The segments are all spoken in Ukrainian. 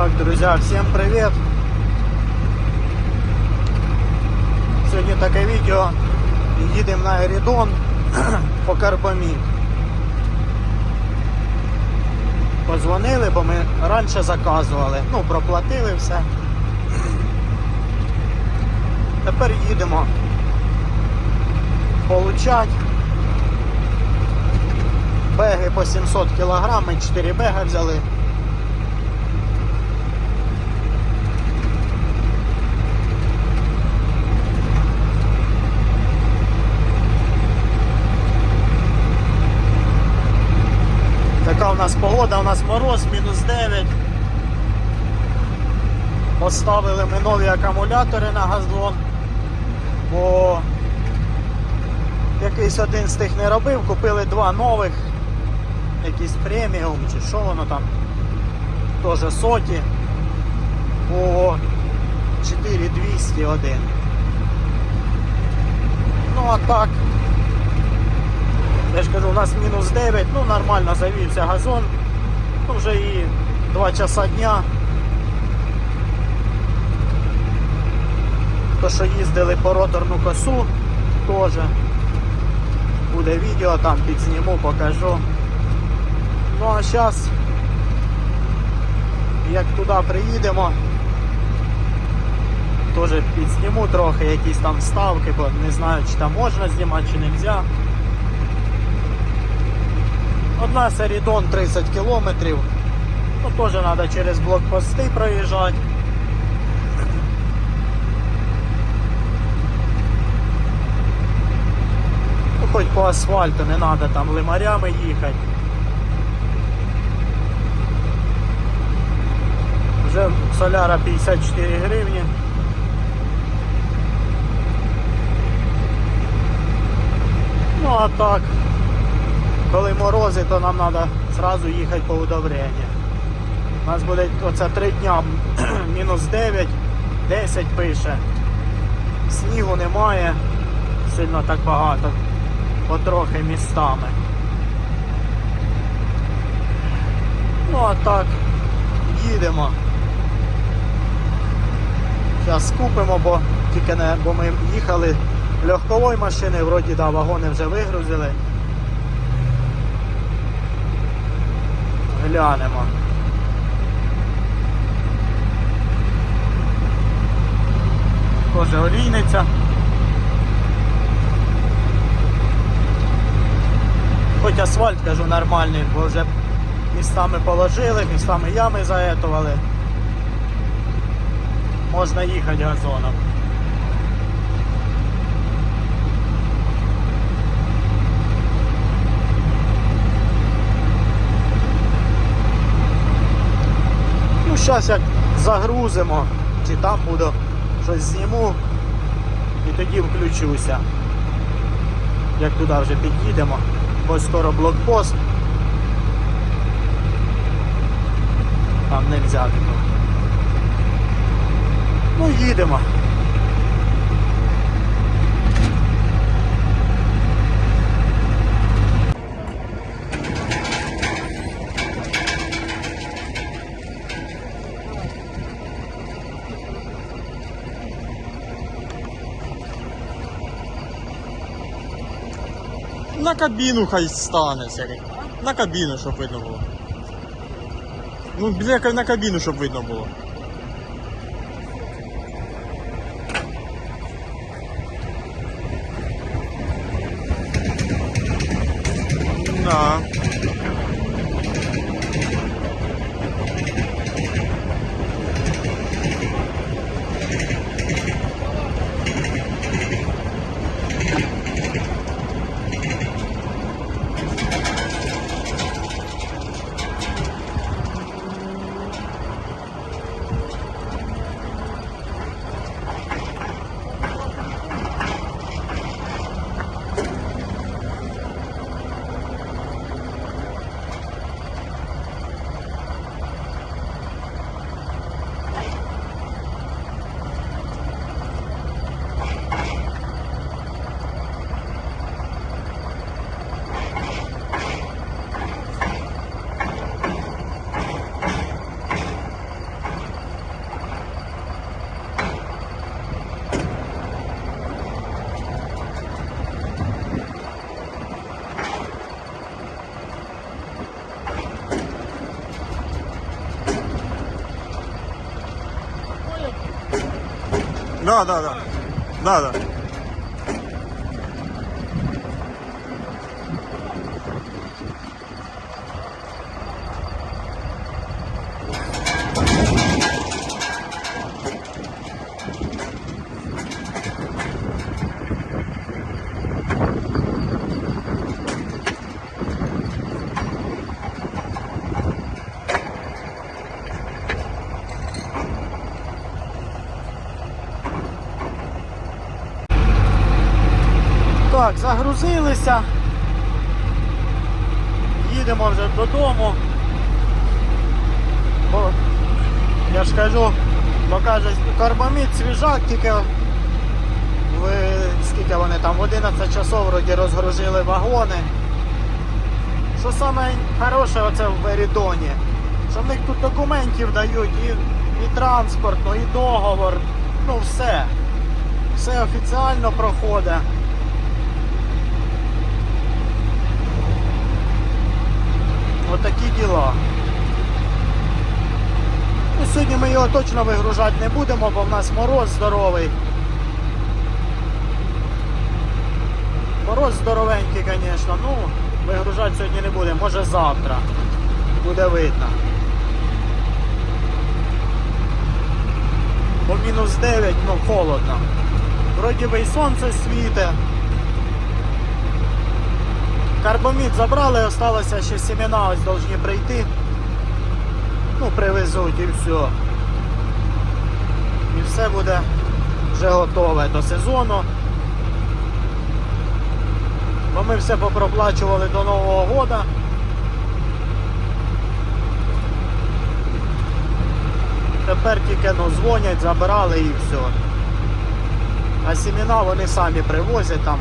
Так, друзья, всем привет! Сьогодні таке відео. Їдемо на Ерідон по карбамід. Позвонили, бо ми раніше заказували. Ну, проплатили все. Тепер їдемо получать. Беги по 700 кг, ми 4 бега взяли. Нас погода, у нас мороз, мінус 9. Поставили ми нові акумулятори на газон, бо якийсь один з тих не робив, купили два нових, якийсь преміум чи що воно там, теж соті по 4201. Ну а так. Я ж кажу, у нас мінус 9, ну нормально завівся газон. Ну, вже і 2 часа дня. То, що їздили по роторну косу, теж. Буде відео, там підсніму, покажу. Ну а зараз, як туди приїдемо, теж підсніму трохи якісь там вставки, бо не знаю, чи там можна знімати, чи не можна. Одна Сарідон 30 кілометрів. Ну, теж треба через блокпости проїжджати. Ну, хоч по асфальту не треба там лимарями їхати. Вже соляра 54 гривні. Ну а так. Коли морози, то нам треба одразу їхати по удобрення. У нас буде оце 3 дня мінус 9, 10 пише. Снігу немає, сильно так багато, потрохи містами. Ну а так, їдемо. Зараз купимо, бо тільки не, бо ми їхали легкової машини, вроді да, вагони вже вигрузили. Глянемо. Тоже олійниця. Хоч асфальт, кажу, нормальний, бо вже містами положили, містами ями заетували. Можна їхати газоном. Зараз як загрузимо, чи там буду щось зніму і тоді включуся. Як туди вже під'їдемо, бо скоро блокпост. Там не взяти. Ну, їдемо. На кабіну хай стане. На кабіну, щоб видно було. Ну, на кабіну, щоб видно було. Да, да, да. Да. Так, загрузилися. Їдемо вже додому. Бо, я ж кажу, бо каже, карбамід свіжак, тільки в, скільки вони там, в 11 часов вроді розгрузили вагони. Що саме хороше оце в Верідоні, що в них тут документів дають і, і транспортну, і договор, ну все. Все офіціально проходить. Отакі діла. Ну, сьогодні ми його точно вигружати не будемо, бо в нас мороз здоровий. Мороз здоровенький, звісно. Ну, вигружати сьогодні не будемо, може завтра. Буде видно. Бо мінус 9, ну холодно. Вроді би і сонце світе. Карбомід забрали, осталося ще семена, ось повинні прийти. Ну, привезуть і все. І все буде вже готове до сезону. Бо ми все попроплачували до Нового года. Тепер тільки ну, дзвонять, забирали і все. А семена вони самі привозять там.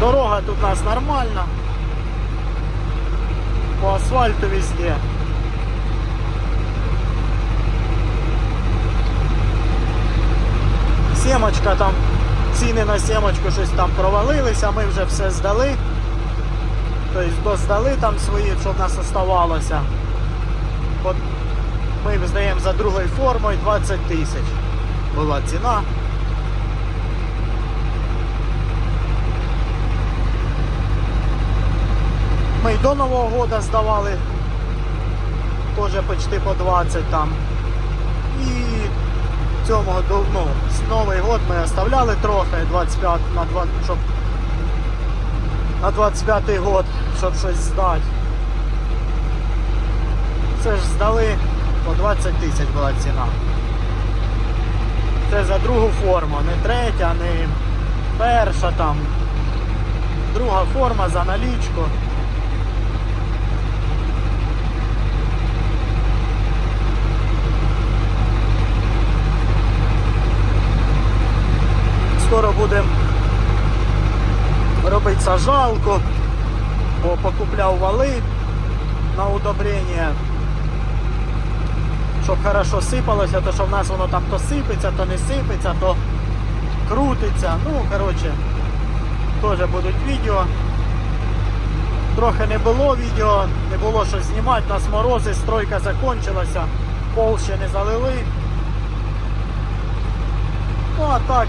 Дорога тут у нас нормальна. По асфальту везде. Семочка там, ціни на семочку щось там провалилися, ми вже все здали. Тобто доздали там свої, що в нас оставалося. От ми здаємо за другою формою 20 тисяч. Була ціна. Ми до Нового года здавали теж почти по 20 там. І цьому до- ну, з Новий год ми оставляли трохи 25 на 20, щоб на 25 год, щоб щось здати. Це ж здали по 20 тисяч була ціна. Це за другу форму, не третя, не перша там. Друга форма за налічку. Скоро будемо робити сажалку, бо покупляв вали на удобрення, щоб хорошо сипалося, то що в нас воно там то сипеться, то не сипеться, то крутиться. Ну, коротше, теж будуть відео. Трохи не було відео, не було що знімати, нас морози, стройка закончилася, пол ще не залили. Ну а так,